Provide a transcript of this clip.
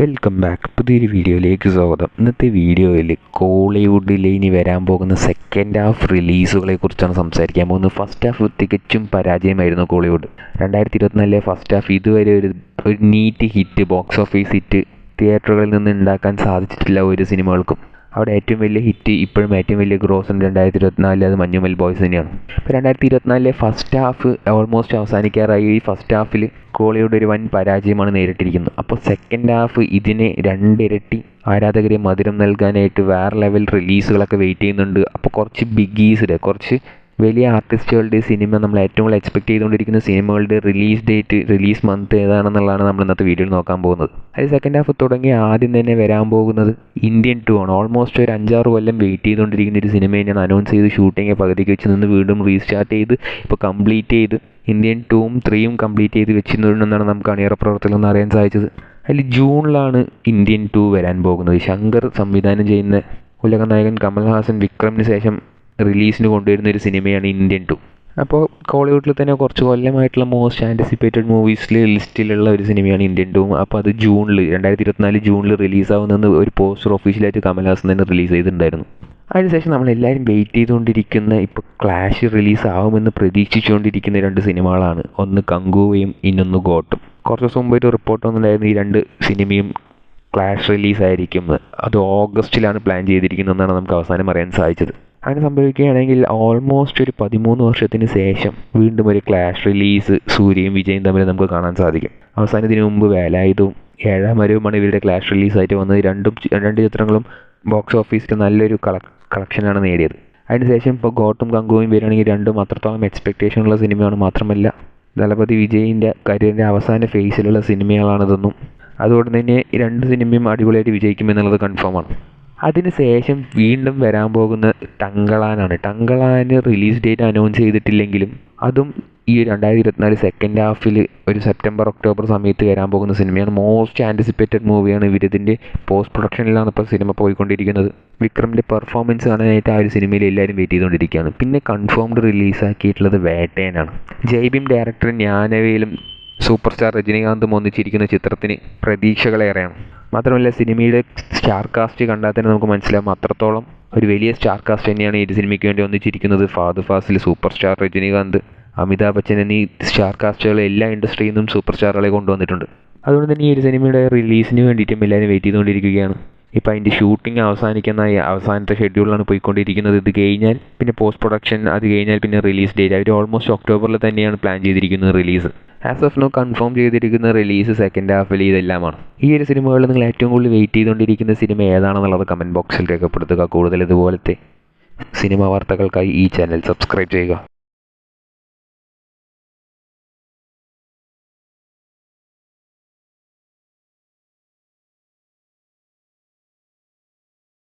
Welcome back പുതിയൊരു വീഡിയോയിലേക്ക് സ്വാഗതം. ഇന്നത്തെ വീഡിയോയിൽ കോളിവുഡിൽ ഇനി വരാൻ പോകുന്ന സെക്കൻഡ് ഹാഫ് റിലീസുകളെ കുറിച്ചാണ് സംസാരിക്കാൻ പോകുന്നത്. ഫസ്റ്റ് ഹാഫ് തികച്ചും പരാജയമായിരുന്നു കോളിവുഡ്. രണ്ടായിരത്തി ഇരുപത്തിനാലിലെ ഫസ്റ്റ് ഹാഫ് ഇതുവരെ ഒരു ഒരു neat hit box office hit തിയേറ്ററുകളിൽ നിന്ന് ഉണ്ടാക്കാൻ സാധിച്ചിട്ടില്ല ഒരു സിനിമകൾക്കും അവിടെ ഏറ്റവും വലിയ ഹിറ്റ് ഇപ്പോഴും ഏറ്റവും വലിയ ഗ്രോസ് ഉണ്ട് രണ്ടായിരത്തി ഇരുപത്തിനാലിൽ അത് മഞ്ഞുമൽ ബോയ്സ് തന്നെയാണ്. ഇപ്പോൾ രണ്ടായിരത്തി ഇരുപത്തിനാലിലെ ഫസ്റ്റ് ഹാഫ് ഓൾമോസ്റ്റ് അവസാനിക്കാറായി. ഈ ഫസ്റ്റ് ഹാഫിൽ കോളിയുടെ ഒരു വൻ പരാജയമാണ് നേരിട്ടിരിക്കുന്നത്. അപ്പോൾ സെക്കൻഡ് ഹാഫ് ഇതിനെ രണ്ടിരട്ടി ആരാധകരെ മധുരം നൽകാനായിട്ട് വേറെ ലെവൽ റിലീസുകളൊക്കെ വെയിറ്റ് ചെയ്യുന്നുണ്ട്. അപ്പോൾ കുറച്ച് ബിഗീസിൽ കുറച്ച് വലിയ ആർട്ടിസ്റ്റുകളുടെ സിനിമ നമ്മൾ ഏറ്റവും കൂടുതൽ എക്സ്പെക്ട് ചെയ്തുകൊണ്ടിരിക്കുന്ന സിനിമകളുടെ റിലീസ് ഡേറ്റ് റിലീസ് മന്ത് ഏതാണെന്നുള്ളതാണ് നമ്മൾ ഇന്നത്തെ വീഡിയോയിൽ നോക്കാൻ പോകുന്നത്. അത് സെക്കൻഡ് ഹാഫ് തുടങ്ങി ആദ്യം തന്നെ വരാൻ പോകുന്നത് ഇന്ത്യൻ ടു ആണ്. ഓൾമോസ്റ്റ് ഒരു അഞ്ചാറ് കൊല്ലം വെയിറ്റ് ചെയ്തുകൊണ്ടിരിക്കുന്ന ഒരു സിനിമയെ ഞാൻ അനൗൺസ് ചെയ്ത് ഷൂട്ടിംഗ് പകുതിക്ക് വെച്ച് നിന്ന് വീണ്ടും റീസ്റ്റാർട്ട് ചെയ്ത് ഇപ്പോൾ കംപ്ലീറ്റ് ചെയ്ത് ഇന്ത്യൻ ടൂവും ത്രീയും കംപ്ലീറ്റ് ചെയ്ത് വെച്ചിരുന്നുണ്ടെന്നാണ് നമുക്ക് അണിയറ പ്രവർത്തനം എന്ന് അറിയാൻ സാധിച്ചത്. അതിൽ ജൂണിലാണ് ഇന്ത്യൻ ടു വരാൻ പോകുന്നത്. ശങ്കർ സംവിധാനം ചെയ്യുന്ന ഉലകനായകൻ കമൽഹാസൻ വിക്രമിന് ശേഷം റിലീസിന് കൊണ്ടുവരുന്ന ഒരു സിനിമയാണ് ഇന്ത്യൻ ടു. അപ്പോൾ കോളിവുഡിൽ തന്നെ കുറച്ച് കൊല്ലമായിട്ടുള്ള മോസ്റ്റ് ആന്റിസിപ്പേറ്റഡ് മൂവീസിൽ ലിസ്റ്റിലുള്ള ഒരു സിനിമയാണ് ഇന്ത്യൻ ടു. അപ്പോൾ അത് ജൂണിൽ രണ്ടായിരത്തി ഇരുപത്തിനാല് ജൂണിൽ റിലീസാവുന്നെന്ന് ഒരു പോസ്റ്റർ ഒഫീഷ്യലായിട്ട് കമൽഹാസൻ തന്നെ റിലീസ് ചെയ്തിട്ടുണ്ടായിരുന്നു. അതിനുശേഷം നമ്മളെല്ലാവരും വെയിറ്റ് ചെയ്തുകൊണ്ടിരിക്കുന്ന ഇപ്പോൾ ക്ലാഷ് റിലീസ് ആവുമെന്ന് പ്രതീക്ഷിച്ചുകൊണ്ടിരിക്കുന്ന രണ്ട് സിനിമകളാണ്. ഒന്ന് കങ്കുവയും ഇന്നൊന്ന് ഗോട്ടും. കുറച്ച് ദിവസം മുമ്പ് ഒരു റിപ്പോർട്ട് വന്നിട്ടുണ്ടായിരുന്നു ഈ രണ്ട് സിനിമയും ക്ലാഷ് റിലീസായിരിക്കും അത് ഓഗസ്റ്റിലാണ് പ്ലാൻ ചെയ്തിരിക്കുന്നതെന്നാണ് നമുക്ക് അവസാനം അറിയാൻ സാധിച്ചത്. അങ്ങനെ സംഭവിക്കുകയാണെങ്കിൽ ഓൾമോസ്റ്റ് ഒരു പതിമൂന്ന് വർഷത്തിന് ശേഷം വീണ്ടും ഒരു ക്ലാഷ് റിലീസ് സൂര്യയും വിജയും തമ്മിൽ നമുക്ക് കാണാൻ സാധിക്കും. അവസാനത്തിന് മുമ്പ് വേലായുധവും ഏഴാം വരവുമാണ് ഇവരുടെ ക്ലാഷ് റിലീസായിട്ട് വന്നത്. രണ്ടും രണ്ട് ചിത്രങ്ങളും ബോക്സ് ഓഫീസിൽ നല്ലൊരു കള കളക്ഷനാണ് നേടിയത്. അതിനുശേഷം ഇപ്പോൾ ഗോട്ടും ഗംഗുവും വരികയാണെങ്കിൽ രണ്ടും അത്രത്തോളം എക്സ്പെക്റ്റേഷൻ ഉള്ള സിനിമയാണ്. മാത്രമല്ല ദളപതി വിജയിന്റെ കരിയറിന്റെ അവസാന ഫേസിലുള്ള സിനിമകളാണിതൊന്നും അതുകൊണ്ട് തന്നെ രണ്ട് സിനിമയും അടിപൊളിയായിട്ട് വിജയിക്കുമെന്നുള്ളത് കൺഫേമാണ് അതിനുശേഷം വീണ്ടും വരാൻ പോകുന്ന ടങ്കളാനാണ്. ടങ്കളാന് റിലീസ് ഡേറ്റ് അനൗൺസ് ചെയ്തിട്ടില്ലെങ്കിലും അതും ഈ രണ്ടായിരത്തി ഇരുപത്തിനാല് സെക്കൻഡ് ഹാഫിൽ ഒരു സെപ്റ്റംബർ ഒക്ടോബർ സമയത്ത് വരാൻ പോകുന്ന സിനിമയാണ്. മോസ്റ്റ് ആന്റിസിപ്പേറ്റഡ് മൂവിയാണ് ഇവരിതിന്റെ പോസ്റ്റ് പ്രൊഡക്ഷനിലാണ് ഇപ്പോൾ സിനിമ പോയിക്കൊണ്ടിരിക്കുന്നത്. വിക്രമിന്റെ പെർഫോമൻസ് കാണാനായിട്ട് ആ ഒരു സിനിമയിൽ എല്ലാവരും വെയിറ്റ് ചെയ്തുകൊണ്ടിരിക്കുകയാണ്. പിന്നെ കൺഫേംഡ് റിലീസാക്കിയിട്ടുള്ളത് വേട്ടയനാണ് ജയ്ബിം ഡയറക്ടർ ജ്ഞാനവേലും സൂപ്പർ സ്റ്റാർ രജനീകാന്തും ഒന്നിച്ചിരിക്കുന്ന ചിത്രത്തിന് പ്രതീക്ഷകളേറെയാണ്. മാത്രമല്ല സിനിമയുടെ സ്റ്റാർ കാസ്റ്റ് കണ്ടാൽ തന്നെ നമുക്ക് മനസ്സിലാവും. അത്രത്തോളം ഒരു വലിയ സ്റ്റാർ കാസ്റ്റ് തന്നെയാണ് ഈ സിനിമയ്ക്ക് വേണ്ടി ഒന്നിച്ചിരിക്കുന്നത് ഫാദർ ഫാസിൽ സൂപ്പർ സ്റ്റാർ രജനീകാന്ത് അമിതാഭ് ബച്ചൻ എന്നീ സ്റ്റാർ കാസ്റ്റുകൾ എല്ലാ ഇൻഡസ്ട്രിയിൽ നിന്നും സൂപ്പർ സ്റ്റാറുകളെ കൊണ്ടുവന്നിട്ടുണ്ട്. അതുകൊണ്ട് തന്നെ ഈ ഒരു സിനിമയുടെ റിലീസിന് വേണ്ടിയിട്ടും എല്ലാവരും വെയിറ്റ് ചെയ്തുകൊണ്ടിരിക്കുകയാണ്. ഇപ്പോൾ അതിന്റെ ഷൂട്ടിംഗ് അവസാനിക്കുന്ന അവസാനത്തെ ഷെഡ്യൂളാണ് പോയിക്കൊണ്ടിരിക്കുന്നത്. ഇത് കഴിഞ്ഞാൽ പിന്നെ പോസ്റ്റ് പ്രൊഡക്ഷൻ അത് കഴിഞ്ഞാൽ പിന്നെ റിലീസ് ഡേറ്റ് അവർ ഓൾമോസ്റ്റ് ഒക്ടോബറിൽ തന്നെയാണ് പ്ലാൻ ചെയ്തിരിക്കുന്നത് release as of no confirm ചെയ്തിരിക്കുന്ന റിലീസ് സെക്കൻഡ് ഹാഫിൽ ഇതെല്ലാമാണ്. ഈ ഒരു സിനിമകളിൽ നിങ്ങൾ ഏറ്റവും കൂടുതൽ വെയിറ്റ് ചെയ്തുകൊണ്ടിരിക്കുന്ന സിനിമ ഏതാണെന്നുള്ളത് കമന്റ് ബോക്സിൽ രേഖപ്പെടുത്തുക. കൂടുതൽ ഇതുപോലത്തെ സിനിമ വാർത്തകൾക്കായി ഈ ചാനൽ സബ്സ്ക്രൈബ് ചെയ്യുക.